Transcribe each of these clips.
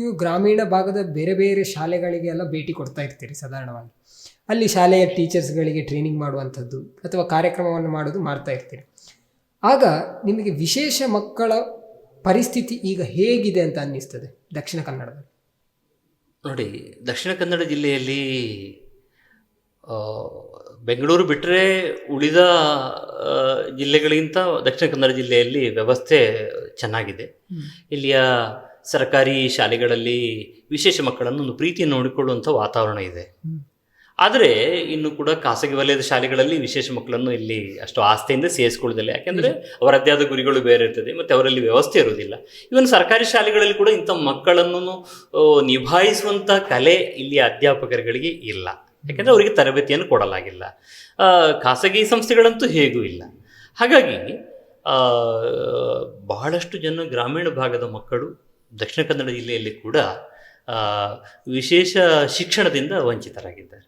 ನೀವು ಗ್ರಾಮೀಣ ಭಾಗದ ಬೇರೆ ಬೇರೆ ಶಾಲೆಗಳಿಗೆ ಎಲ್ಲ ಭೇಟಿ ಕೊಡ್ತಾ ಇರ್ತೀರಿ ಸಾಧಾರಣವಾಗಿ. ಅಲ್ಲಿ ಶಾಲೆಯ ಟೀಚರ್ಸ್ಗಳಿಗೆ ಟ್ರೈನಿಂಗ್ ಮಾಡುವಂಥದ್ದು ಅಥವಾ ಕಾರ್ಯಕ್ರಮವನ್ನು ಮಾಡೋದು ಮಾಡ್ತಾ ಇರ್ತೀರಿ. ಆಗ ನಿಮಗೆ ವಿಶೇಷ ಮಕ್ಕಳ ಪರಿಸ್ಥಿತಿ ಈಗ ಹೇಗಿದೆ ಅಂತ ಅನ್ನಿಸ್ತದೆ ದಕ್ಷಿಣ ಕನ್ನಡದಲ್ಲಿ? ನೋಡಿ ದಕ್ಷಿಣ ಕನ್ನಡ ಜಿಲ್ಲೆಯಲ್ಲಿ ಬೆಂಗಳೂರು ಬಿಟ್ಟರೆ ಉಳಿದ ಜಿಲ್ಲೆಗಳಿಗಿಂತ ದಕ್ಷಿಣ ಕನ್ನಡ ಜಿಲ್ಲೆಯಲ್ಲಿ ವ್ಯವಸ್ಥೆ ಚೆನ್ನಾಗಿದೆ. ಇಲ್ಲಿಯ ಸರ್ಕಾರಿ ಶಾಲೆಗಳಲ್ಲಿ ವಿಶೇಷ ಮಕ್ಕಳನ್ನು ಒಂದು ಪ್ರೀತಿಯನ್ನು ನೋಡಿಕೊಳ್ಳುವಂಥ ವಾತಾವರಣ ಇದೆ. ಆದರೆ ಇನ್ನು ಕೂಡ ಖಾಸಗಿ ವಲಯದ ಶಾಲೆಗಳಲ್ಲಿ ವಿಶೇಷ ಮಕ್ಕಳನ್ನು ಇಲ್ಲಿ ಅಷ್ಟು ಆಸ್ತಿಯಿಂದ ಸೇರಿಸ್ಕೊಳ್ಳೋದಿಲ್ಲ. ಯಾಕೆಂದರೆ ಅವರದ್ದೇ ಆದ ಗುರಿಗಳು ಬೇರೆ ಇರ್ತದೆ ಮತ್ತು ಅವರಲ್ಲಿ ವ್ಯವಸ್ಥೆ ಇರುವುದಿಲ್ಲ. ಇವನ್ ಸರ್ಕಾರಿ ಶಾಲೆಗಳಲ್ಲಿ ಕೂಡ ಇಂಥ ಮಕ್ಕಳನ್ನು ನಿಭಾಯಿಸುವಂಥ ಕಲೆ ಇಲ್ಲಿ ಅಧ್ಯಾಪಕರುಗಳಿಗೆ ಇಲ್ಲ. ಯಾಕೆಂದರೆ ಅವರಿಗೆ ತರಬೇತಿಯನ್ನು ಕೊಡಲಾಗಿಲ್ಲ. ಖಾಸಗಿ ಸಂಸ್ಥೆಗಳಂತೂ ಹೇಗೂ ಇಲ್ಲ. ಹಾಗಾಗಿ ಬಹಳಷ್ಟು ಜನ ಗ್ರಾಮೀಣ ಭಾಗದ ಮಕ್ಕಳು ದಕ್ಷಿಣ ಕನ್ನಡ ಜಿಲ್ಲೆಯಲ್ಲಿ ಕೂಡ ವಿಶೇಷ ಶಿಕ್ಷಣದಿಂದ ವಂಚಿತರಾಗಿದ್ದಾರೆ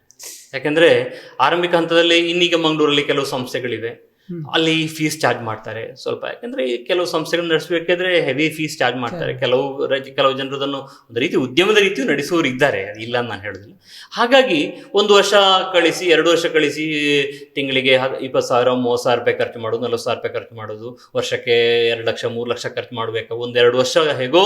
ಯಾಕೆಂದರೆ ಆರಂಭಿಕ ಹಂತದಲ್ಲಿ ಇನ್ನೀಗ ಮಂಗಳೂರಲ್ಲಿ ಕೆಲವು ಸಂಸ್ಥೆಗಳಿವೆ. ಅಲ್ಲಿ ಫೀಸ್ ಚಾರ್ಜ್ ಮಾಡ್ತಾರೆ. ಸ್ವಲ್ಪ ಯಾಕಂದ್ರೆ ಕೆಲವು ಸಂಸ್ಥೆಗಳು ನಡೆಸಬೇಕಾದ್ರೆ ಹೆವಿ ಫೀಸ್ ಚಾರ್ಜ್ ಮಾಡ್ತಾರೆ. ಕೆಲವು ಕೆಲವು ಜನರು ಅದನ್ನು ಒಂದು ರೀತಿ ಉದ್ಯಮದ ರೀತಿಯೂ ನಡೆಸುವವರು ಇದ್ದಾರೆ. ಇಲ್ಲ ಅಂತ ನಾನು ಹೇಳೋದಿಲ್ಲ. ಹಾಗಾಗಿ ಒಂದು ವರ್ಷ ಕಳಿಸಿ ಎರಡು ವರ್ಷ ಕಳಿಸಿ ತಿಂಗಳಿಗೆ ಇಪ್ಪತ್ತು ಸಾವಿರ ಮೂವತ್ತು ಸಾವಿರ ರೂಪಾಯಿ ಖರ್ಚು ಮಾಡೋದು ನಲ್ವತ್ತು ಸಾವಿರ ರೂಪಾಯಿ ಖರ್ಚು ಮಾಡೋದು ವರ್ಷಕ್ಕೆ ಎರಡು ಲಕ್ಷ ಮೂರು ಲಕ್ಷ ಖರ್ಚು ಮಾಡಬೇಕು. ಒಂದೆರಡು ವರ್ಷ ಹೇಗೋ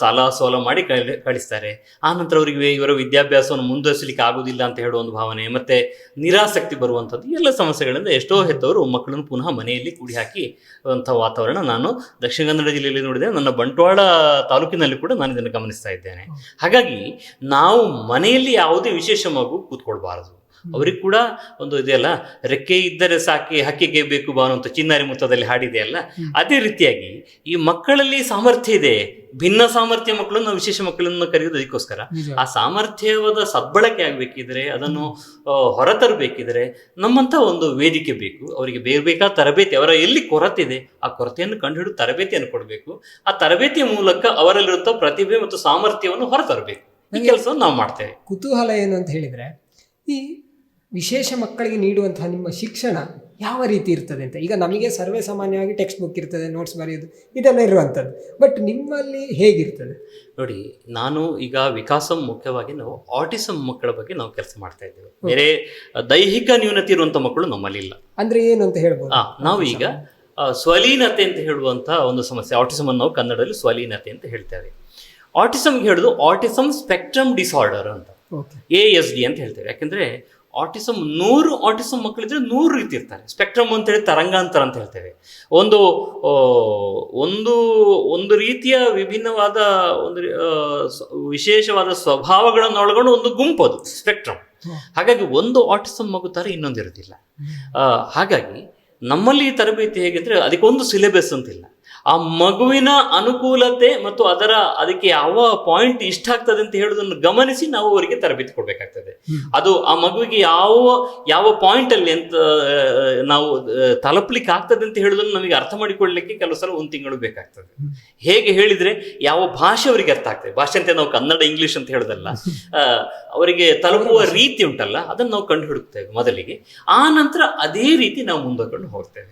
ಸಾಲ ಸೋಲ ಮಾಡಿ ಕಳಿಸ್ತಾರೆ. ಕಳಿಸ್ತಾರೆ ನಂತರ ಅವರಿಗೆ ಇವರ ವಿದ್ಯಾಭ್ಯಾಸವನ್ನು ಮುಂದುವರಿಸಲಿಕ್ಕೆ ಆಗೋದಿಲ್ಲ ಅಂತ ಹೇಳುವ ಒಂದು ಭಾವನೆ ಮತ್ತೆ ನಿರಾಸಕ್ತಿ ಬರುವಂಥದ್ದು ಎಲ್ಲ ಸಮಸ್ಯೆಗಳಿಂದ ಎಷ್ಟೋ ಹೆತ್ತವರು ಮಕ್ಕಳನ್ನು ಪುನಃ ಮನೆಯಲ್ಲಿ ಕೂಡಿ ಹಾಕಿ ಅಂಥ ವಾತಾವರಣ ನಾನು ದಕ್ಷಿಣ ಕನ್ನಡ ಜಿಲ್ಲೆಯಲ್ಲಿ ನೋಡಿದೆ. ನನ್ನ ಬಂಟ್ವಾಳ ತಾಲೂಕಿನಲ್ಲಿ ಕೂಡ ನಾನು ಇದನ್ನು ಗಮನಿಸ್ತಾ ಇದ್ದೇನೆ. ಹಾಗಾಗಿ ನಾವು ಮನೆಯಲ್ಲಿ ಯಾವುದೇ ವಿಶೇಷ ಮಗು ಕೂತ್ಕೊಳ್ಬಾರದು. ಅವ್ರಿಗೆ ಕೂಡ ಒಂದು ಇದೆಯಲ್ಲ ರೆಕ್ಕೆ ಇದ್ದರೆ ಸಾಕಿ ಹಕ್ಕಿಗೆ ಬೇಕು ಬಾನು ಅಂತ ಚಿನ್ನಾರಿ ಮುತ್ತದಲ್ಲಿ ಹಾಡಿದೆಯಲ್ಲ ಅದೇ ರೀತಿಯಾಗಿ ಈ ಮಕ್ಕಳಲ್ಲಿ ಸಾಮರ್ಥ್ಯ ಇದೆ ಭಿನ್ನ ಸಾಮರ್ಥ್ಯ ಮಕ್ಕಳನ್ನು ನಾವು ವಿಶೇಷ ಮಕ್ಕಳನ್ನು ಕರೆಯೋದು ಅದಕ್ಕೋಸ್ಕರ. ಆ ಸಾಮರ್ಥ್ಯವಾದ ಸದ್ಬಳಕೆ ಆಗಬೇಕಿದ್ರೆ ಅದನ್ನು ಹೊರತರಬೇಕಿದ್ರೆ ನಮ್ಮಂಥ ಒಂದು ವೇದಿಕೆ ಬೇಕು. ಅವರಿಗೆ ಬೇರ್ಬೇಕಾದ ತರಬೇತಿ ಅವರ ಎಲ್ಲಿ ಕೊರತೆ ಇದೆ ಆ ಕೊರತೆಯನ್ನು ಕಂಡುಹಿಡಿದು ತರಬೇತಿಯನ್ನು ಕೊಡಬೇಕು. ಆ ತರಬೇತಿಯ ಮೂಲಕ ಅವರಲ್ಲಿರುವಂಥ ಪ್ರತಿಭೆ ಮತ್ತು ಸಾಮರ್ಥ್ಯವನ್ನು ಹೊರತರಬೇಕು. ಈ ಕೆಲಸವನ್ನು ನಾವು ಮಾಡ್ತೇವೆ. ಕುತೂಹಲ ಏನು ಅಂತ ಹೇಳಿದರೆ ಈ ವಿಶೇಷ ಮಕ್ಕಳಿಗೆ ನೀಡುವಂತಹ ನಿಮ್ಮ ಶಿಕ್ಷಣ ಯಾವ ರೀತಿ ಇರ್ತದೆ ಅಂತ? ಈಗ ನಮಗೆ ಸರ್ವೇ ಸಾಮಾನ್ಯವಾಗಿ ಟೆಕ್ಸ್ಟ್ ಬುಕ್ ಇರ್ತದೆ ನೋಟ್ಸ್ ಬರೆಯೋದು ಇದೆಲ್ಲ ಇರುವಂಥದ್ದು. ಬಟ್ ನಿಮ್ಮಲ್ಲಿ ಹೇಗಿರ್ತದೆ? ನೋಡಿ ನಾನು ಈಗ ವಿಕಾಸಂ ಮುಖ್ಯವಾಗಿ ನಾವು ಆಟಿಸಮ್ ಮಕ್ಕಳ ಬಗ್ಗೆ ನಾವು ಕೆಲಸ ಮಾಡ್ತಾ ಇದ್ದೇವೆ. ಬೇರೆ ದೈಹಿಕ ನ್ಯೂನತೆ ಇರುವಂಥ ಮಕ್ಕಳು ನಮ್ಮಲ್ಲಿ ಇಲ್ಲ. ಅಂದ್ರೆ ಏನು ಅಂತ ಹೇಳ್ಬೋದು? ನಾವು ಈಗ ಸ್ವಲೀನತೆ ಅಂತ ಹೇಳುವಂಥ ಒಂದು ಸಮಸ್ಯೆ ಆಟಿಸಮ್ ಅನ್ನು ನಾವು ಕನ್ನಡದಲ್ಲಿ ಸ್ವಲೀನತೆ ಅಂತ ಹೇಳ್ತೇವೆ. ಆಟಿಸಮ್ಗೆ ಹೇಳೋದು ಆಟಿಸಮ್ ಸ್ಪೆಕ್ಟ್ರಮ್ ಡಿಸಾರ್ಡರ್ ಅಂತ. ಎ ಎಸ್ ಡಿ ಅಂತ ಹೇಳ್ತೇವೆ. ಯಾಕಂದ್ರೆ ಆಟಿಸಮ್ ನೂರು ಆಟಿಸಮ್ ಮಕ್ಕಳಿದ್ರೆ ನೂರು ರೀತಿ ಇರ್ತಾರೆ. ಸ್ಪೆಕ್ಟ್ರಮ್ ಅಂತ ಹೇಳಿ ತರಂಗಾಂತರ ಅಂತ ಹೇಳ್ತೇವೆ. ಒಂದು ಒಂದು ಒಂದು ರೀತಿಯ ವಿಭಿನ್ನವಾದ ಒಂದು ವಿಶೇಷವಾದ ಸ್ವಭಾವಗಳನ್ನು ಒಳಗೊಂಡು ಒಂದು ಗುಂಪು ಅದು ಸ್ಪೆಕ್ಟ್ರಮ್ ಹಾಗಾಗಿ ಒಂದು ಆಟಿಸಮ್ ಮಗು ಥರ ಇನ್ನೊಂದು ಇರೋದಿಲ್ಲ. ಆ, ಹಾಗಾಗಿ ನಮ್ಮಲ್ಲಿ ಈ ತರಬೇತಿ ಹೇಗಿದ್ರೆ ಅದಕ್ಕೊಂದು ಸಿಲೆಬಸ್ ಅಂತಿಲ್ಲ. ಆ ಮಗುವಿನ ಅನುಕೂಲತೆ ಮತ್ತು ಅದರ ಅದಕ್ಕೆ ಯಾವ ಪಾಯಿಂಟ್ ಇಷ್ಟ ಆಗ್ತದೆ ಅಂತ ಹೇಳುದನ್ನು ಗಮನಿಸಿ ನಾವು ಅವರಿಗೆ ತರಬೇತಿ ಕೊಡ್ಬೇಕಾಗ್ತದೆ. ಅದು ಆ ಮಗುವಿಗೆ ಯಾವ ಯಾವ ಪಾಯಿಂಟ್ ಅಲ್ಲಿ ಅಂತ ನಾವು ತಲುಪ್ಲಿಕ್ಕೆ ಆಗ್ತದೆ ಅಂತ ಹೇಳುದನ್ನು ನಮಗೆ ಅರ್ಥ ಮಾಡಿಕೊಳ್ಳಲಿಕ್ಕೆ ಕೆಲವು ಸಲ ಒಂದು ತಿಂಗಳು ಬೇಕಾಗ್ತದೆ. ಹೇಗೆ ಹೇಳಿದ್ರೆ ಯಾವ ಭಾಷೆ ಅವರಿಗೆ ಅರ್ಥ ಆಗ್ತದೆ. ಭಾಷೆ ಅಂತ ನಾವು ಕನ್ನಡ ಇಂಗ್ಲಿಷ್ ಅಂತ ಹೇಳುದಲ್ಲ. ಅವರಿಗೆ ತಲುಪುವ ರೀತಿ ಉಂಟಲ್ಲ ಅದನ್ನು ನಾವು ಕಂಡು ಹಿಡುತ್ತೇವೆ ಮೊದಲಿಗೆ. ಆ ನಂತರ ಅದೇ ರೀತಿ ನಾವು ಮುಂದಕೊಂಡು ಹೋಗ್ತೇವೆ.